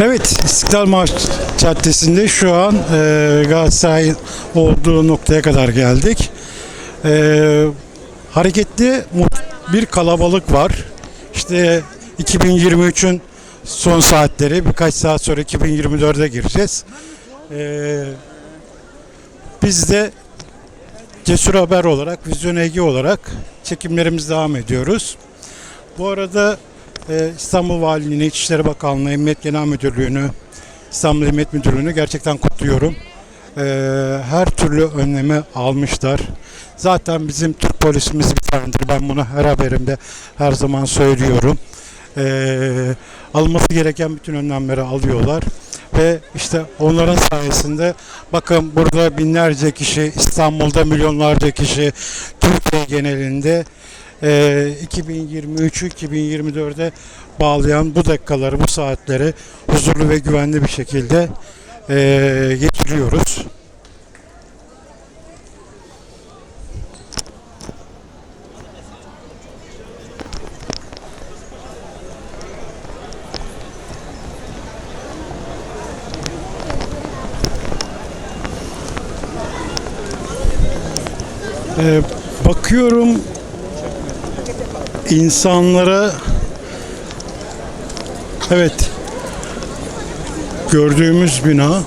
Evet, İstiklal Marş Caddesi'nde şu an e, Galatasaray olduğu noktaya kadar geldik. E, hareketli bir kalabalık var. İşte 2023'ün son saatleri, birkaç saat sonra 2024'e gireceğiz. E, biz de Cesur Haber olarak, Vizyon Ege olarak çekimlerimiz devam ediyoruz. Bu arada İstanbul Valiliğini, İçişleri Bakanlığı, Emniyet Genel Müdürlüğü'nü, İstanbul Emniyet Müdürlüğü'nü gerçekten kutluyorum. E, her türlü önlemi almışlar. Zaten bizim Türk polisimiz bir tanedir. Ben bunu her haberimde her zaman söylüyorum. E, alınması gereken bütün önlemleri alıyorlar. Ve işte onların sayesinde bakın burada binlerce kişi, İstanbul'da milyonlarca kişi, Türkiye genelinde e, 2023'ü 2024'e bağlayan bu dakikaları, bu saatleri huzurlu ve güvenli bir şekilde e, geçiriyoruz. E, bakıyorum insanlara evet gördüğümüz bina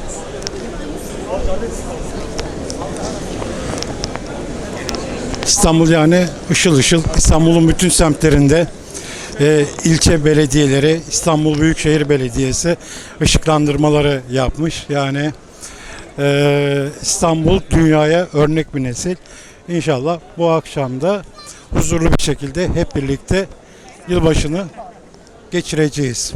İstanbul yani ışıl ışıl İstanbul'un bütün semtlerinde e, ilçe belediyeleri İstanbul Büyükşehir Belediyesi ışıklandırmaları yapmış. Yani e, İstanbul dünyaya örnek bir nesil. İnşallah bu akşam da huzurlu bir şekilde hep birlikte yılbaşını geçireceğiz.